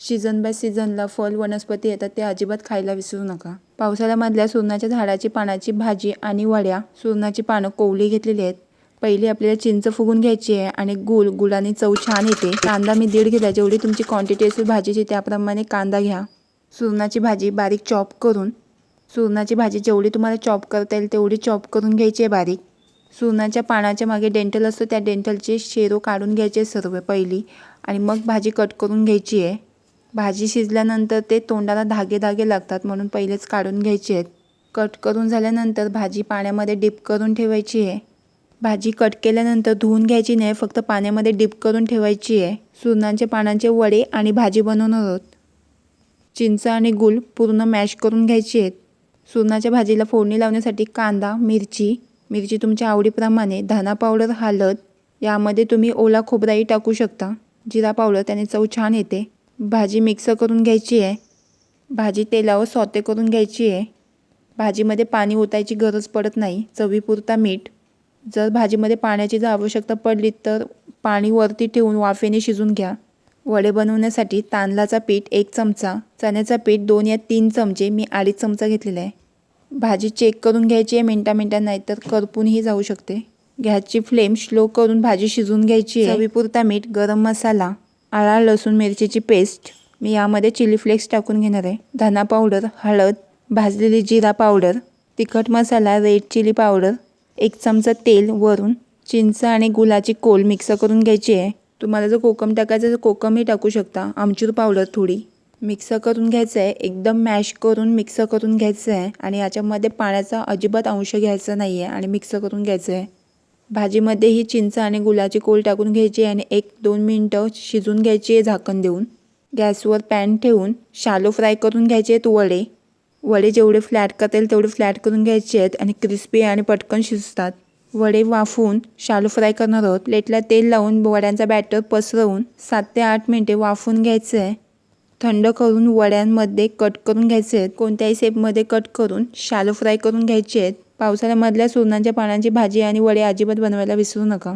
Season by सीझनला फळ वनस्पती येतात ते अजिबात खायला विसरू नका. पावसाळ्यामधल्या सुरणाच्या झाडाची पानाची भाजी आणि वड्या सुरणाची पानं कोवली घेतलेली आहेत. पहिली आपल्याला चिंच फुगून घ्यायची आहे आणि गुळ गुळाने चव छान येते. कांदा मी दीड घेतला जेवढी तुमची क्वांटिटी असेल भाजीची त्याप्रमाणे कांदा घ्या. सुरणाची भाजी बारीक चॉप करून सुरणाची भाजी जेवढी तुम्हाला चॉप करता येईल तेवढी चॉप करून घ्यायची आहे बारीक. सुरणाच्या पानाच्या मागे डेंटल असतो त्या डेंटलचे शेरो काढून घ्यायचे सर्व पहिली. आणि मग भाजी कट करून घ्यायची आहे. भाजी शिजल्यानंतर ते तोंडाला धागे धागे लागतात म्हणून पहिलेच काढून घ्यायचे आहेत. कट करून झाल्यानंतर भाजी पाण्यामध्ये डिप करून ठेवायची आहे. भाजी कट केल्यानंतर धुवून घ्यायची नाही फक्त पाण्यामध्ये डिप करून ठेवायची आहे. सुरणांचे पानांचे वडे आणि भाजी बनवणार आहोत. चिंच आणि गुळ पूर्ण मॅश करून घ्यायची आहेत. सुरणाच्या भाजीला फोडणी लावण्यासाठी कांदा मिरची मिरची तुमच्या आवडीप्रमाणे धना पावडर हळद यामध्ये तुम्ही ओला खोबराही टाकू शकता. जिरा पावडर त्याने चव छान येते. भाजी मिक्स करून घ्यायची आहे. भाजी तेलावर सॉते करून घ्यायची आहे. भाजीमध्ये पाणी ओतायची गरज पडत नाही. चवीपुरता मीठ. जर भाजीमध्ये पाण्याची जर आवश्यकता पडली तर पाणी वरती ठेवून वाफेने शिजून घ्या. वडे बनवण्यासाठी तांदळाचा पीठ एक चमचा चण्याचा पीठ दोन या तीन चमचे मी अडीच चमचा घेतलेला आहे. भाजी चेक करून घ्यायची आहे मिनटा मिनटा नाही तर करपूनही जाऊ शकते. गॅसची फ्लेम स्लो करून भाजी शिजवून घ्यायची आहे. चवीपुरता मीठ गरम मसाला. आळा लसूण मिरचीची पेस्ट. मी यामध्ये चिली फ्लेक्स टाकून घेणार आहे. धना पावडर हळद भाजलेली जिरा पावडर तिखट मसाला रेड चिली पावडर एक चमचा तेल वरून चिंच आणि गुलाची कोल मिक्स करून घ्यायची आहे. तुम्हाला जर कोकम टाकायचं तर कोकमही टाकू शकता. आमचूर पावडर थोडी. मिक्स करून घ्यायचं आहे. एकदम मॅश करून मिक्स करून घ्यायचं आहे. आणि याच्यामध्ये पाण्याचा अजिबात अंश घ्यायचा नाही आहे आणि मिक्स करून घ्यायचं आहे. भाजीमध्ये ही चिंच आणि गुलाची कोल टाकून घ्यायची आणि एक दोन मिनटं शिजून घ्यायची आहे झाकण देऊन. गॅसवर पॅन ठेवून शालो फ्राय करून घ्यायचे आहेत वडे. वडे जेवढे फ्लॅट करता येईल तेवढे फ्लॅट करून घ्यायचे आहेत आणि क्रिस्पी आणि पटकन शिजतात. वडे वाफवून शालो फ्राय करणार आहोत. प्लेटला तेल लावून वड्यांचा बॅटर पसरवून सात ते आठ मिनटे वाफवून घ्यायचं आहे. थंड करून वड्यांमध्ये कट करून घ्यायचे आहेत. कोणत्याही शेपमध्ये कट करून शालो फ्राय करून घ्यायचे आहेत. पावसाळ्यामधल्या सुरणाच्या पानांची भाजी आणि वडे अजिबात बनवायला विसरू नका.